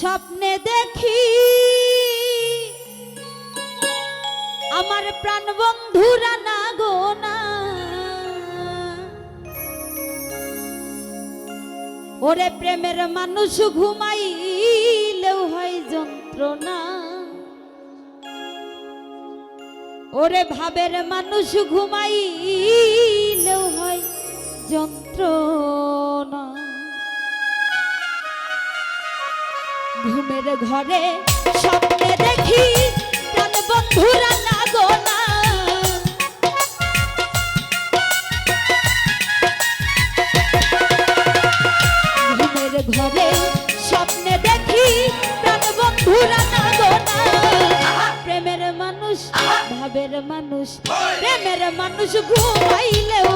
স্বপ্নে দেখি আমার প্রাণ বন্ধুরা না গো না ওরে প্রেমের মানুষ ঘুমাইলেও হয় যন্ত্রণা। ওরে ভাবের মানুষ ঘুমাইলেও হয় যন্ত্রণা। ঘুমের ঘরে স্বপ্নে দেখি প্রাণ বন্ধুরা না গো না। ঘুমের ঘরে স্বপ্নে দেখি প্রাণ বন্ধুরা না গো না। প্রেমের মানুষ ভাবের মানুষ প্রেমের মানুষ ঘুমাইলেও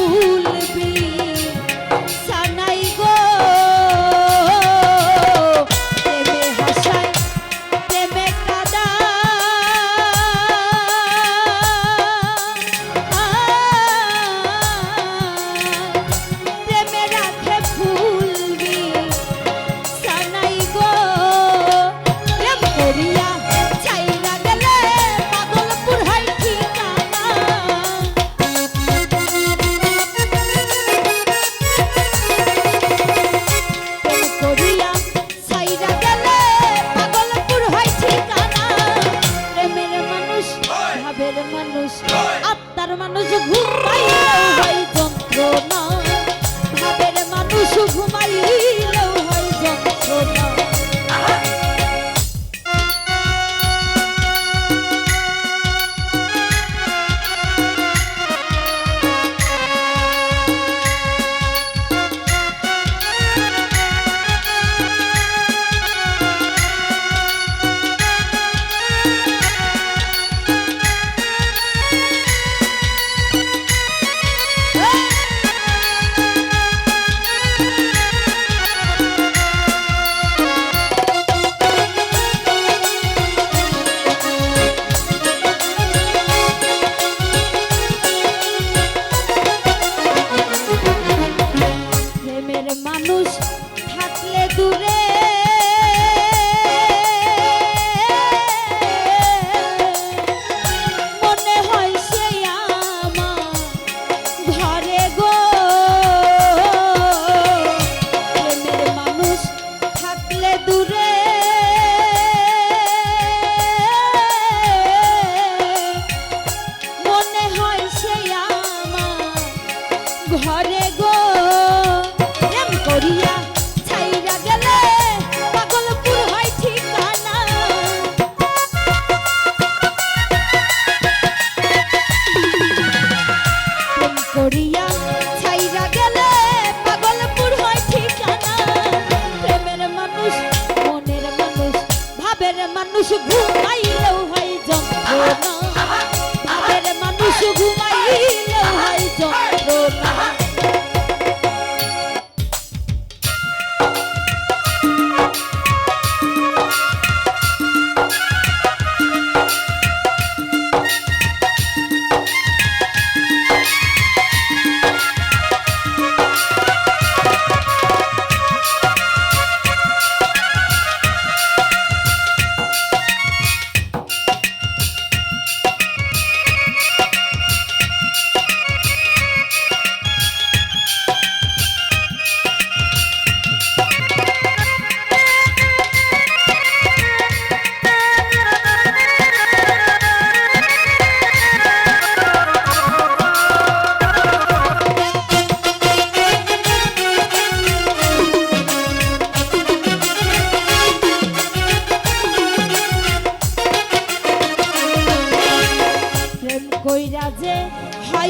ফুল ভাবের মানুষ আত্মার মানুষ ঘুমাইলেও হয় যন্ত্রণা। ভাবের মানুষ ঘুমাইলেও আবের মানুষ ঘুমাইলেও হয় যন্ত্রণা। আবের মানুষ ঘুমাইলেও হয় যন্ত্রণা।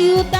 veio da